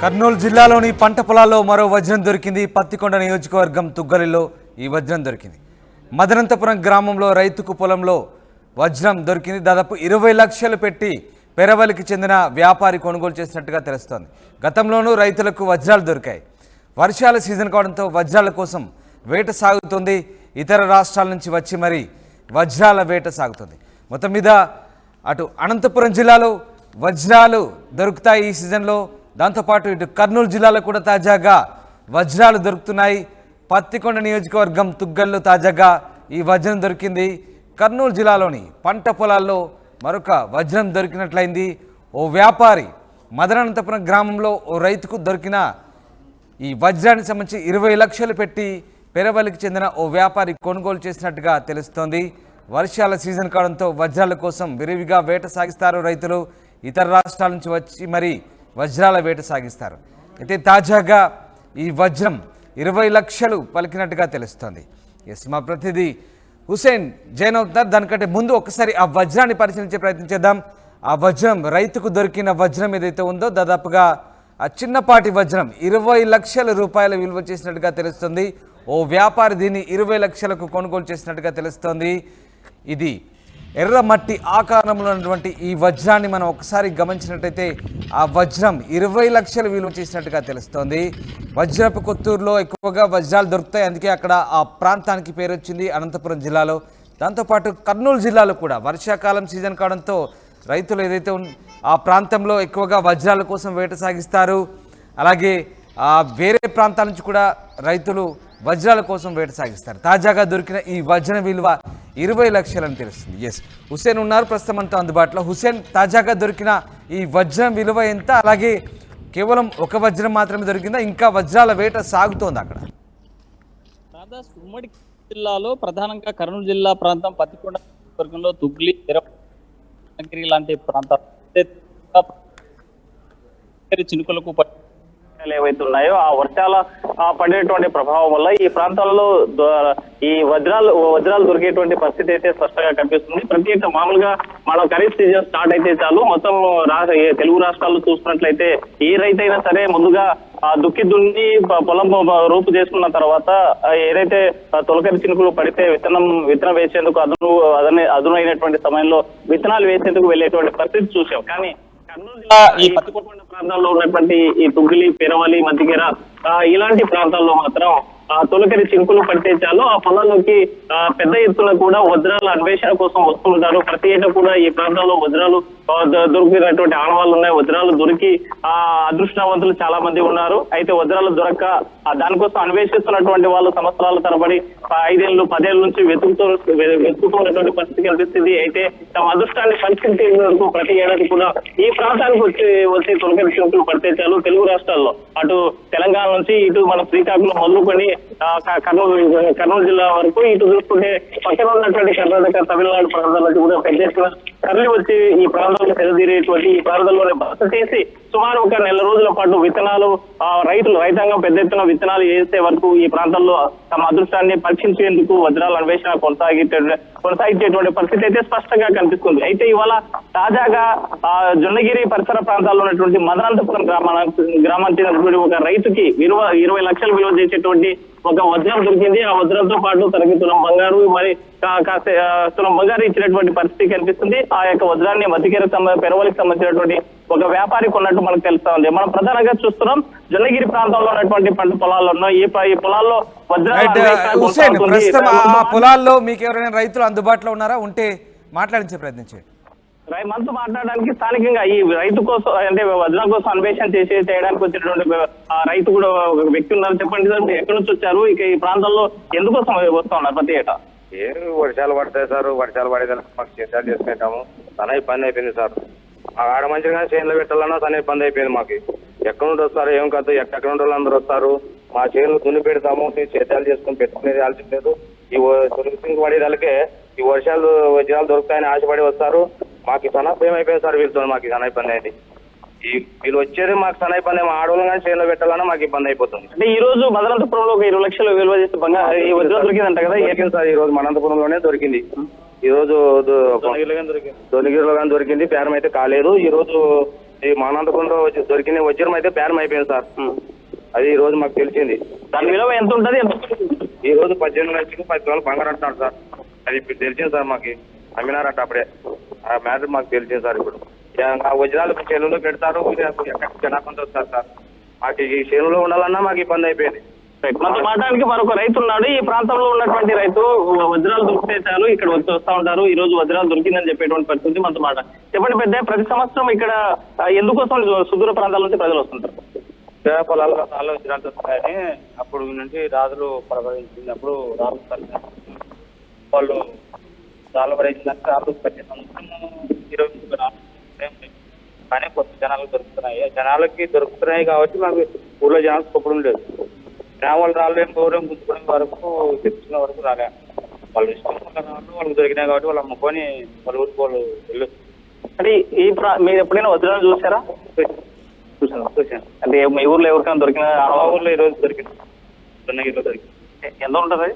కర్నూలు జిల్లాలోని పంట పొలాల్లో మరో వజ్రం దొరికింది. పత్తికొండ నియోజకవర్గం తుగ్గలిలో ఈ వజ్రం దొరికింది. మదనంతపురం గ్రామంలో రైతుకు పొలంలో వజ్రం దొరికింది. దాదాపు ఇరవై లక్షలు పెట్టి పెరవలికి చెందిన వ్యాపారి కొనుగోలు చేసినట్టుగా తెలుస్తోంది. గతంలోనూ రైతులకు వజ్రాలు దొరికాయి. వర్షాల సీజన్ కావడంతో వజ్రాల కోసం వేట సాగుతుంది. ఇతర రాష్ట్రాల నుంచి వచ్చి మరి వజ్రాల వేట సాగుతుంది. మొత్తం మీద అటు అనంతపురం జిల్లాలో వజ్రాలు దొరుకుతాయి ఈ సీజన్లో. దాంతోపాటు ఇటు కర్నూలు జిల్లాలో కూడా తాజాగా వజ్రాలు దొరుకుతున్నాయి. పత్తికొండ నియోజకవర్గం తుగ్గల్లో తాజాగా ఈ వజ్రం దొరికింది. కర్నూలు జిల్లాలోని పంట పొలాల్లో మరొక వజ్రం దొరికినట్లయింది. ఓ వ్యాపారి మదనంతపురం గ్రామంలో ఓ రైతుకు దొరికిన ఈ వజ్రానికి సంబంధించి ఇరవై లక్షలు పెట్టి పెరవలికి చెందిన ఓ వ్యాపారి కొనుగోలు చేసినట్టుగా తెలుస్తోంది. వర్షాల సీజన్ కావడంతో వజ్రాల కోసం విరివిగా వేట సాగిస్తారు రైతులు. ఇతర రాష్ట్రాల నుంచి వచ్చి మరి వజ్రాల వేట సాగిస్తారు. అయితే తాజాగా ఈ వజ్రం ఇరవై లక్షలు పలికినట్టుగా తెలుస్తోంది. ఎస్ మా ప్రతినిధి హుసేన్ జైన్ అవుతున్నారు. దానికంటే ముందు ఒకసారి ఆ వజ్రాన్ని పరిశీలించే ప్రయత్నం చేద్దాం. ఆ వజ్రం రైతుకు దొరికిన వజ్రం ఏదైతే ఉందో దాదాపుగా ఆ చిన్నపాటి వజ్రం ఇరవై లక్షల రూపాయల విలువ చేసినట్టుగా తెలుస్తుంది. ఓ వ్యాపారి దీన్ని ఇరవై లక్షలకు కొనుగోలు చేసినట్టుగా తెలుస్తోంది. ఇది ఎర్రమట్టి ఆకారంలో ఉన్నటువంటి ఈ వజ్రాన్ని మనం ఒకసారి గమనించినట్టయితే ఆ వజ్రం ఇరవై లక్షల విలువ చేసినట్టుగా తెలుస్తోంది. వజ్రపు కొత్తూరులో ఎక్కువగా వజ్రాలు దొరుకుతాయి. అందుకే అక్కడ ఆ ప్రాంతానికి పేరు వచ్చింది అనంతపురం జిల్లాలో. దాంతోపాటు కర్నూలు జిల్లాలో కూడా వర్షాకాలం సీజన్ కావడంతో రైతులు ఏదైతే ఆ ప్రాంతంలో ఎక్కువగా వజ్రాల కోసం వేట సాగిస్తారు. అలాగే వేరే ప్రాంతాల నుంచి కూడా రైతులు వజ్రాల కోసం వేట సాగిస్తారు. తాజాగా దొరికిన ఈ వజ్రం విలువ ఇరవై లక్షలని తెలుస్తుంది. ఎస్ హుసేన్ ఉన్నారు ప్రస్తుతం అంతా అందుబాటులో. హుసేన్ తాజాగా దొరికిన ఈ వజ్రం విలువ ఎంత? అలాగే కేవలం ఒక వజ్రం మాత్రమే దొరికిందా? ఇంకా వజ్రాల వేట సాగుతోంది అక్కడ. ఉమ్మడి జిల్లాలో ప్రధానంగా కర్నూలు జిల్లా ప్రాంతం పత్తికొండ వర్గంలో తుగ్లి లాంటి ప్రాంతాలు. చినుకులకు వర్షాలు ఏవైతే ఉన్నాయో ఆ వర్షాల పడేటువంటి ప్రభావం వల్ల ఈ ప్రాంతాలలో ఈ వజ్రాలు వజ్రాలు దొరికేటువంటి పరిస్థితి అయితే స్పష్టంగా కనిపిస్తుంది. ప్రత్యేక మామూలుగా మనం ఖరీఫ్ సీజన్ స్టార్ట్ అయితే చాలు. మొత్తం తెలుగు రాష్ట్రాల్లో చూసుకున్నట్లయితే ఏ రైతైనా సరే ముందుగా ఆ దుక్కి దున్ని పొలం రూపు చేసుకున్న తర్వాత ఏదైతే తొలకరి చినుకులు పడితే విత్తనం విత్తనం వేసేందుకు అదును అదన అదునైనటువంటి సమయంలో విత్తనాలు వేసేందుకు వెళ్ళేటువంటి పరిస్థితి చూసాం కానీ ఈ పత్తికొండ ప్రాంతాల్లో ఉన్నటువంటి ఈ తుగ్గిలి పెరవలి మధ్యగిర ఇలాంటి ప్రాంతాల్లో మాత్రం ఆ తొలకరి చినుకులు పడితే చాలు. ఆ పొలాల్లోకి పెద్ద ఎత్తున కూడా వజ్రాల అన్వేషణ కోసం వస్తుంటారు ప్రతి ఏటా కూడా ఈ ప్రాంతాల్లో వజ్రాలు దొరికినటువంటి ఆడవాళ్ళు ఉన్నాయి. వజ్రాలు దొరికి ఆ అదృష్టవంతులు చాలా మంది ఉన్నారు. అయితే వజ్రాలు దొరక్క దానికోసం అన్వేషిస్తున్నటువంటి వాళ్ళు సంవత్సరాల తరబడి ఐదేళ్ళు పదేళ్ళ నుంచి వెతుకుతూ వెతుకుతున్నటువంటి పరిస్థితి కనిపిస్తుంది అయితే తమ అదృష్టాన్ని పరిశీలించేందుకు ప్రతి ఏడాది కూడా ఈ ప్రాంతానికి వచ్చి వచ్చి తొలకరి చినుకులు పడితే చాలు తెలుగు రాష్ట్రాల్లో. అటు తెలంగాణ నుంచి ఇటు మన శ్రీకాకుళం మొదలుకొని కర్నూలు కర్నూలు జిల్లా వరకు ఇటు చూసుకుంటే పక్కన ఉన్నటువంటి కర్ణాటక తమిళనాడు ప్రాంతాల నుంచి కూడా పెద్ద తరలి వచ్చి ఈ ప్రాంతం ప్రాంతంలో తెరదీరేటువంటి ఈ ప్రాంతంలోనే బస చేసి సుమారు ఒక నెల రోజుల పాటు విత్తనాలు ఆ, రైతులు రైతాంగం పెద్ద ఎత్తున విత్తనాలు వేసే వరకు ఈ ప్రాంతాల్లో తమ అదృష్టాన్ని పరీక్షించేందుకు వజ్రాల అన్వేషణ కొనసాగి కొనసాగించేటువంటి పరిస్థితి అయితే స్పష్టంగా కనిపిస్తుంది. అయితే ఇవాళ తాజాగా ఆ జొన్నగిరి పరిసర ప్రాంతాల్లో ఉన్నటువంటి మదనంతపురం గ్రామాన గ్రామానికి చెందినటువంటి ఒక రైతుకి విలువ ఇరవై లక్షలు విలువ చేసేటువంటి ఒక వజ్రం దొరికింది. ఆ వజ్రంతో పాటు తనకి తులం బంగారు మరి కాస్త తులం బంగారు ఇచ్చినటువంటి పరిస్థితి కనిపిస్తుంది. ఆ యొక్క వజ్రాన్ని మధ్యకేర పెరవలికి సంబంధించినటువంటి ఒక వ్యాపారి కొన్నట్టు మనకు తెలుస్తా ఉంది. మనం ప్రధానంగా చూస్తున్నాం జొన్నగిరి ప్రాంతంలో ఉన్నటువంటి పంట పొలాల్లో ఉన్న ఈ పొలాల్లో. ప్రస్తుతం ఆ పొలాల్లో మీకు ఎవరైనా రైతులు అందుబాటులో ఉన్నారా? ఉంటే మాట్లాడించే ప్రయత్నం చేయండి రై- మనతో మాట్లాడడానికి స్థానికంగా ఈ రైతు కోసం అంటే వజ్రం కోసం అన్వేషణ చేసి చేయడానికి వచ్చినటువంటి ఆ రైతు కూడా ఒక వ్యక్తి ఉన్నారు చెప్పండి సార్ ఎక్కడి నుంచి వచ్చారు? ఇక ఈ ప్రాంతంలో ఎందుకోసం వస్తూ ఉన్నారు ప్రతి ఏటా? ఏం వర్షాలు పడతాయి సార్? వర్షాలు పడేదానికి మాకు చేసాలు చేసుకుంటాము. తన ఇబ్బంది అయిపోయింది సార్. ఆడ మంచిగా చేనులో పెట్టాలన్నా తన ఇబ్బంది అయిపోయింది మాకు. ఎక్కడ నుండి వస్తారు ఏం కాదు ఎక్కడ నుండి వాళ్ళు అందరూ వస్తారు? మా చేనులు దున్ని పెడతాము చేతాలు చేసుకుని పెట్టుకునేది ఆలోచించలేదు ఈ సర్వీసింగ్ పడేదానికే ఈ వర్షాలు వజ్రాలు దొరుకుతాయని ఆశపడి వస్తారు. మాకు తన భయం అయిపోయింది సార్ వీళ్ళతో మాకు తన ఇబ్బంది అయింది. ఈ వీళ్ళు వచ్చేది మాకు తన ఇబ్బంది మా ఆడవాళ్ళు కానీ చేనులో పెట్టాలన్నా మాకు ఇబ్బంది అయిపోతుంది. అంటే ఈ రోజు మదనంతపురంలో ఒక ఇరవై లక్షలు విలువ చేస్తే బంగారు ఈ వజ్రం దొరికిందంట కదా దొరికింది సార్ ఈ రోజు అనంతపురంలోనే దొరికింది. ఈ రోజు దొనగిరిలో కానీ దొరికింది. పేరం అయితే కాలేదు. ఈ రోజు ఈ వచ్చి దొరికిన వజ్రం అయితే బేరం అయిపోయింది సార్. అది ఈ రోజు మాకు తెలిసింది. దాని విలువ ఎంత ఉంటుంది? ఈ రోజు పద్దెనిమిది లక్షలు పది తులాలు బంగారం అంటున్నాడు సార్. అది ఇప్పుడు తెలిసింది సార్ మాకు. అమ్మినారట అప్పుడే. ఆ మ్యాటర్ మాకు తెలిసింది సార్ ఇప్పుడు. ఆ వజ్రాలు చేనులో పెడతారు ఎక్కడ జనాకుండా వస్తారు సార్? మాకు ఈ చేనులో ఉండాలన్నా మాకు ఇబ్బంది అయిపోయింది. మనతో మాట్లాడడానికి మరొక రైతు ఉన్నాడు. ఈ ప్రాంతంలో ఉన్నటువంటి రైతు వజ్రాలు దొరికితే చాలు ఇక్కడ వచ్చి వస్తా ఉంటారు. ఈ రోజు వజ్రాలు దొరికిందని చెప్పేటువంటి పరిస్థితి మనతో మాట. చెప్పండి పెద్ద ప్రతి సంవత్సరం ఇక్కడ ఎందుకోసం సుదూర ప్రాంతాల నుంచి ప్రజలు వస్తుంటారు? దేవ పొలాల్లో వజ్రాలు దొరుకుతాయని అప్పుడు నుంచి రాజులు ప్రవహించినప్పుడు రాజు తరఫున వాళ్ళు రాళ్ళు ప్రవహించినాక రాజు ప్రతి సంవత్సరం రాళ్ళు. ఉంటాయి. కానీ కొత్త జనాలకు దొరుకుతున్నాయి ఆ జనాలకి దొరుకుతున్నాయి కాబట్టి మాకు ఊళ్ళో జనాలకు చెప్పడం లేదు గ్రామాల ఏం గౌరవం గుంజుకునే వరకు తెచ్చుకునే వరకు రాలే వాళ్ళు ఇష్టం వాళ్ళకి దొరికినాయి కాబట్టి వాళ్ళు అమ్ముకొని వాళ్ళ ఊరికి వాళ్ళు వెళ్ళు అంటే ఈ మీరు ఎప్పుడైనా వజ్రాలు చూసారా చూసాను చూసాను అంటే మీ ఊర్లో ఎవరికైనా దొరికిన మా ఊర్లో ఈ రోజు దొరికింది దొన్నగిరిలో దొరికింది ఎంత ఉంటుంది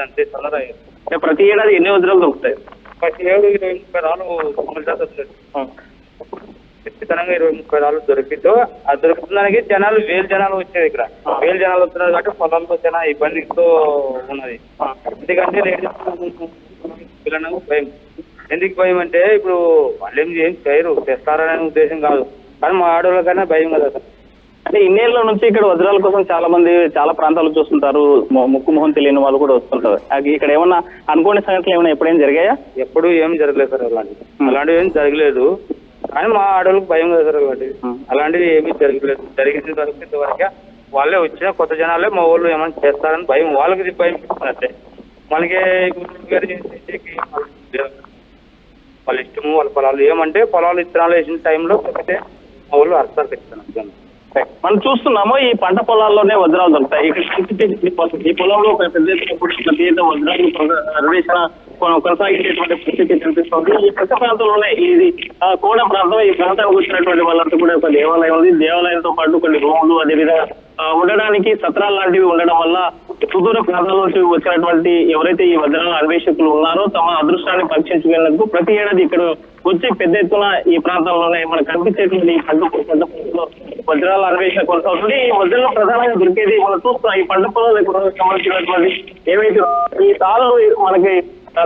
అంతే తొందర అంటే ప్రతి ఏడాది ఎన్ని వజ్రాలు దొరుకుతాయి? ప్రతి ఏడు ఇరవై ముప్పై రాళ్ళు చేత వస్తుంది ఖచ్చితంగా ఇరవై ముప్పై రాళ్ళు దొరికితో ఆ దొరుకుతుందానికి జనాలు వేలు జనాలు వచ్చేది ఇక్కడ. వేలు జనాలు వస్తున్నారు కాబట్టి పొలాల్లో చాలా ఇబ్బందితో ఉన్నది. ఎందుకంటే పిల్లలకు భయం. ఎందుకు భయం అంటే ఇప్పుడు వాళ్ళు ఏం ఏం చేయరు. తెస్తారనే ఉద్దేశం కాదు. కానీ మా ఆడవాళ్ళకైనా భయం కదా అంటే ఇన్నేళ్ళ నుంచి ఇక్కడ వజ్రాల కోసం చాలా మంది చాలా ప్రాంతాలు చూస్తుంటారు. ముక్కు మొహం తెలియని వాళ్ళు కూడా వస్తుంటారు. అది ఇక్కడ ఏమన్నా అనుకోని సంఘటనలు ఏమైనా ఎప్పుడైనా జరిగాయా? ఎప్పుడు ఏం జరగలేదు సార్ అలాంటివి. అలాంటివి ఏం జరగలేదు. కానీ మా ఆడవాళ్ళకి భయం కదా సార్ అలాంటివి అలాంటివి ఏమీ జరగలేదు. జరిగింది వరకు ఇంతవరకే వాళ్ళే వచ్చిన కొత్త జనాలే మా వాళ్ళు ఏమైనా చేస్తారని భయం వాళ్ళకి భయం ఇస్తున్నట్టే మనకి వాళ్ళ ఇష్టము వాళ్ళ పొలాలు ఏమంటే పొలాలు ఇత్తనాలు వేసిన టైంలో ఒకటే మా వాళ్ళు అర్థాలు తెచ్చాను మనం చూస్తున్నాము ఈ పంట పొలాల్లోనే వజ్రాలు దొరుకుతాయి. ఇక్కడ ఈ పొలంలో పెద్ద ఎత్తున వజ్రాలు కొన- కొనసాగించేటువంటి పరిస్థితి కనిపిస్తుంది. ఈ పక్క ప్రాంతంలోనే ఇది కోడ ప్రాంతం ఈ ప్రాంతానికి వచ్చినటువంటి వాళ్ళంతా కూడా ఒక దేవాలయం ఉంది. దేవాలయంతో పాటు కొన్ని రూములు అదేవిధంగా ఉండడానికి సత్రాలు లాంటివి ఉండడం వల్ల సుదూర ప్రాంతాల నుంచి వచ్చినటువంటి ఎవరైతే ఈ వజ్రాల అన్వేషకులు ఉన్నారో తమ అదృష్టాన్ని పరీక్షించుకునేందుకు ప్రతి ఏడాది ఇక్కడ వచ్చి పెద్ద ఎత్తున ఈ ప్రాంతంలోనే మనకు కనిపించేటువంటి ఈ పంట పంట వజ్రాల అన్వేషణ కొనసాగుతుంది. ఈ వజ్రంలో ప్రధానంగా దొరికేది మనం చూస్తున్నాం. ఈ పంట పొలాలకు సంబంధించినటువంటి ఏవైతే ఈ తాళ్ళు మనకి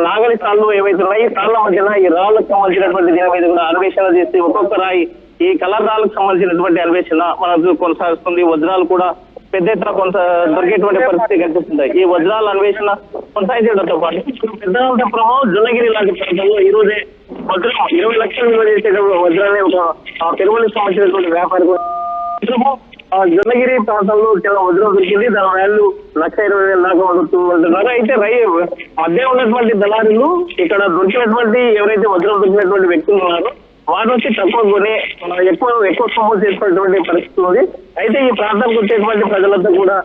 నాగలి తాళ్ళు ఏవైతే ఉన్నాయి ఈ తాళ్ళ మధ్యన ఈ రాళ్ళకు సంబంధించినటువంటి దీని మీద కూడా అన్వేషణ చేసి ఒక్కొక్క రాయి ఈ కలర్ సంబంధించినటువంటి అన్వేషణ మనకు కొనసాగుతుంది వజ్రాలు కూడా పెద్ద ఎత్తున కొంత దొరికేటువంటి పరిస్థితి కనిపిస్తుంది. ఈ వజ్రాల అన్వేషణ కొనసాగించడంతో పాటు పెద్దపురము జొన్నగిరి లాంటి ప్రాంతంలో ఈ రోజే వజ్రం ఇరవై లక్షలు విలువ చేసేటప్పుడు వజ్రాన్ని ఒక పెరుగులకు సంబంధించినటువంటి వ్యాపారి కూడా ఆ, జొన్నగిరి ప్రాంతంలో చాలా వజ్రం దొరికింది. దాని వాల్యూ లక్ష ఇరవై వేల దాకా ఉండొచ్చు అయితే రై మధ్య ఉన్నటువంటి దళారులు ఇక్కడ దొరికినటువంటి ఎవరైతే వజ్రం దొరికినటువంటి వ్యక్తులు ఉన్నారో వాటి వచ్చి తక్కువ కొని ఎక్కువ ఎక్కువ సొమ్ము చేసినటువంటి పరిస్థితి ఉంది. అయితే ఈ ప్రాంతానికి వచ్చేటువంటి ప్రజలంతా కూడా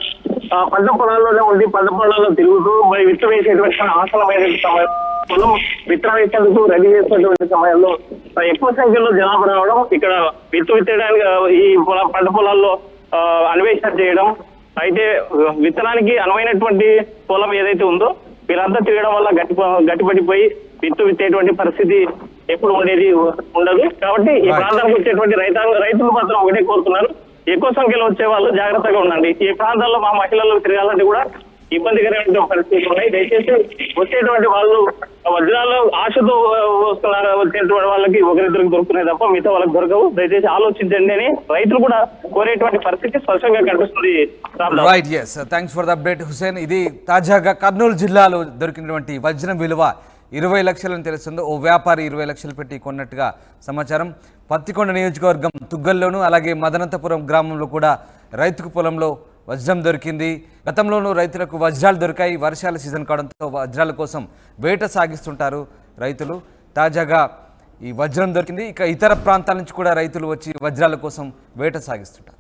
పంట పొలాల్లోనే ఉండి పంట పొలాల్లో తిరుగుతూ మరి విత్తు వేసేటువంటి ఆసనమైన సమయం. పొలం విత్తనం వేసేందుకు రెడీ చేసినటువంటి సమయంలో ఎక్కువ సంఖ్యలో జనాభా రావడం ఇక్కడ విత్తు విత్తడానికి ఈ పంట పొలాల్లో అన్వేషణ చేయడం అయితే విత్తనానికి అనువైనటువంటి పొలం ఏదైతే ఉందో వీరంతా తిరగడం వల్ల గట్టి గట్టిపడిపోయి విత్తు విత్తేటువంటి పరిస్థితి ఎప్పుడు ఉండేది ఉండదు. కాబట్టి ఈ. ప్రాంతానికి వచ్చేటువంటి రైతాంగ రైతులు మాత్రం ఒకటే కోరుతున్నారు. ఎక్కువ సంఖ్యలో వచ్చే వాళ్ళు జాగ్రత్తగా ఉండండి. ఈ ప్రాంతాల్లో మా మహిళలు తిరగాలంటే కూడా ఇబ్బందికరమైన పరిస్థితులు ఉన్నాయి. దయచేసి వచ్చేటువంటి వాళ్ళు వజ్రాలు ఆశతో వస్తున్నారు వచ్చేటువంటి వాళ్ళకి ఒకరిద్దరికి దొరుకుతున్నాయి తప్ప మిగతా వాళ్ళకి దొరకవు. దయచేసి ఆలోచించండి అని రైతులు కూడా కోరేటువంటి పరిస్థితి స్పష్టంగా కనిపిస్తుంది. Right yes thanks for the update Hussain ఇది తాజాగా కర్నూలు జిల్లాలో దొరికినటువంటి వజ్రం విలువ ఇరవై లక్షలని తెలుస్తుంది ఓ వ్యాపారి ఇరవై లక్షలు పెట్టి కొన్నట్టుగా సమాచారం. పత్తికొండ నియోజకవర్గం తుగ్గల్లోను అలాగే మదనంతపురం గ్రామంలో కూడా రైతుకు పొలంలో వజ్రం దొరికింది. గతంలోనూ రైతులకు వజ్రాలు దొరికాయి. వర్షాల సీజన్ కావడంతో వజ్రాల కోసం వేట సాగిస్తుంటారు రైతులు. తాజాగా ఈ వజ్రం దొరికింది. ఇక ఇతర ప్రాంతాల నుంచి కూడా రైతులు వచ్చి వజ్రాల కోసం వేట సాగిస్తుంటారు.